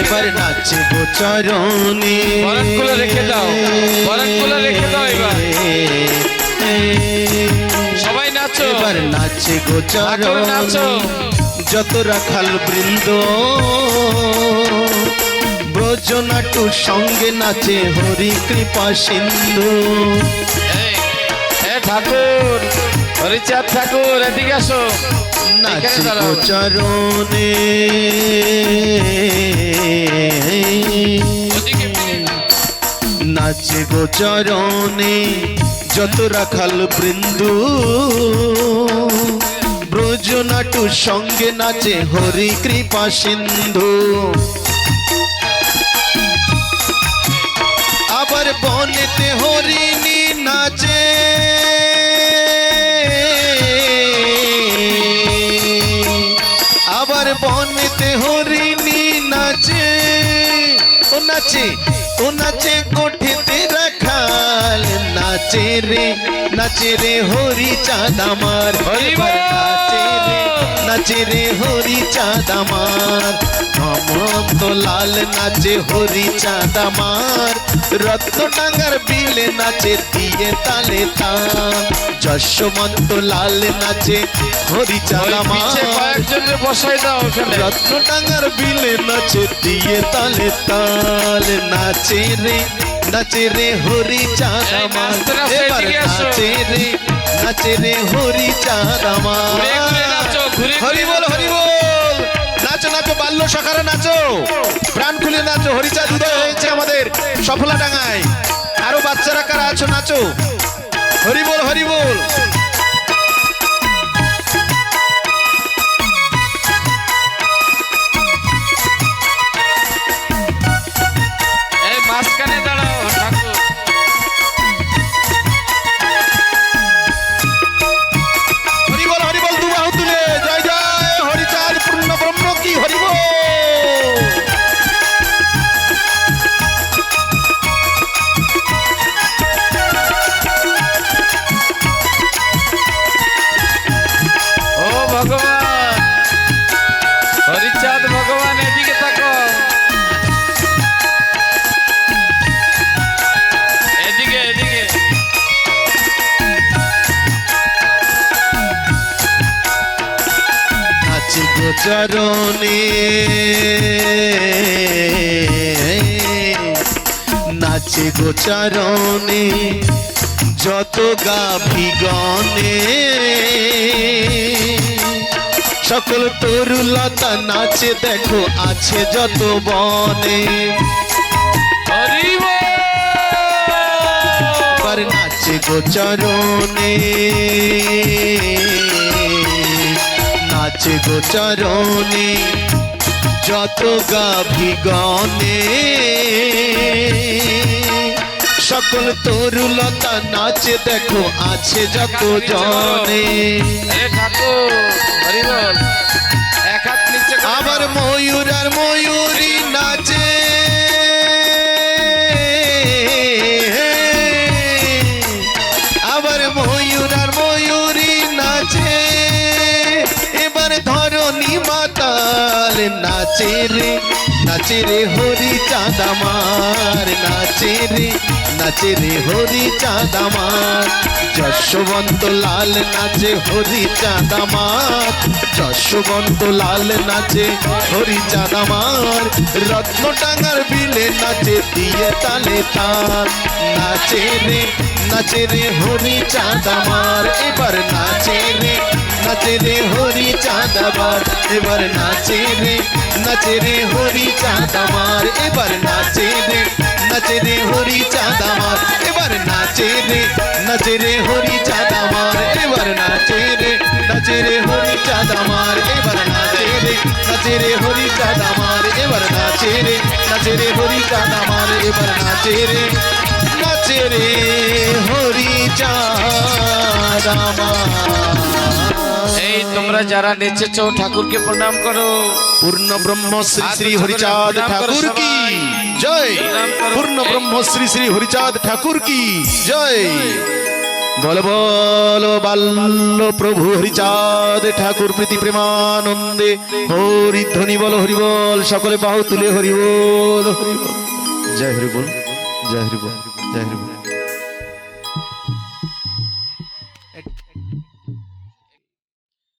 এবার নাচব চরণে। বরাতগুলো রেখে দাও, বরাতগুলো রেখে দাও এবার। সবাই নাচো। এবার নাচে গো নাচো। যত রাখাল বৃন্দ ব্রজনাটু সঙ্গে নাচে হরি কৃপা সিন্ধু। ঠাকুর হরিচাঁদ ঠাকুর এদিকে আসো। নাচিব চরণে। নাচিব চরণে যত রাখাল বৃন্দু। ব্রজ নাটু সঙ্গে নাচে হরি কৃপা সিন্ধু। আবার বনেতে হরিণী নাচে। বনেতে হরিণী নাচে। ও নাচে ও নাচে কোঠেতে রাখাল। নাচে রে নাচে রে হরি চাঁদ আমার! নাচে রে নাচে রে হরি চাঁদ আমার। হেমন্ত লাল নাচে হরি চাঁদ আমার। রত্ন টাঙ্গার বিলে নাচে দিয়ে তালে তান। যশবন্ত লাল নাচে হরি চাঁদ ওই কয়েকজনের বসাই দাও ওখানে। রত্ন টাঙ্গার বিলে নাচে দিয়ে তালে তাল নাচে রে নাচে রে হরি চাঁদ নাচতে এবার নাচে রে নাচে রে হরি চাঁদ নাচো, হরি বল হরি বল। নাচো নাচো বাল্য সকারে নাচো। প্রাণ খুলে নাচো হরিচাঁদ উদয় হয়েছে আমাদের সফলা ডাঙায় আরও বাচ্চারা কারা আছো নাচো। হরি বল চরণে। নাচে গো চরণে যত গাভিগণে সকল তরুলতা নাচে দেখো আছে যত বনে। নাচে গো চরণে। আছে গোচরণে যত গাভিগণে সকল তরুলতা নাচে দেখো আছে যত জনে। আবার ময়ূর আর ময়ূরী নাচে। নাচে রে নাচে রে হরি চাঁদ আমার। নাচে রে নাচে রে হরি চাঁদ আমার। যশবন্ত লাল নাচে হরি চাঁদ আমার। যশবন্ত লাল নাচে হরি চাঁদ আমার। রত্ন টাঙ্গার বিলে নাচে দিয়ে তালে তার নাচে রে নাচে রে হরি চাঁদ আমার। এবার নাচে রে নাচে রে হরি চাঁদ আমার। এবার নাচে রে নাচে রে হরি চাঁদ আমার, এবার নাচে রে নাচে রে হরি চাঁদ আমার, এবার নাচে রে নাচে রে হরি চাঁদ আমার, এবার নাচে রে নাচে রে হরি চাঁদ আমার, এবার নাচে রে নাচে রে হরি চাঁদ আমার, এবার নাচে রে নাচে রে হরি চাঁদ আমার, এবার নাচে রে নাচে রে হরি চাঁদ আমার। এই তোমরা যারা নেচেছো ঠাকুরকে প্রণাম করো। পূর্ণ ব্রহ্ম শ্রী শ্রী হরিচাঁদ ঠাকুর কি। জয়। পূর্ণ ব্রহ্ম শ্রী শ্রী হরিচাঁদ ঠাকুর কি? জয়। বল বল বাল্য প্রভু হরিচাঁদ ঠাকুর প্রীতি প্রেমানন্দে। হরি ধ্বনি বল হরি বল সকলে বাহু তুলে হরি বল হরি বল। জয় হরি বল জয় হরি বল জয় হরি বল।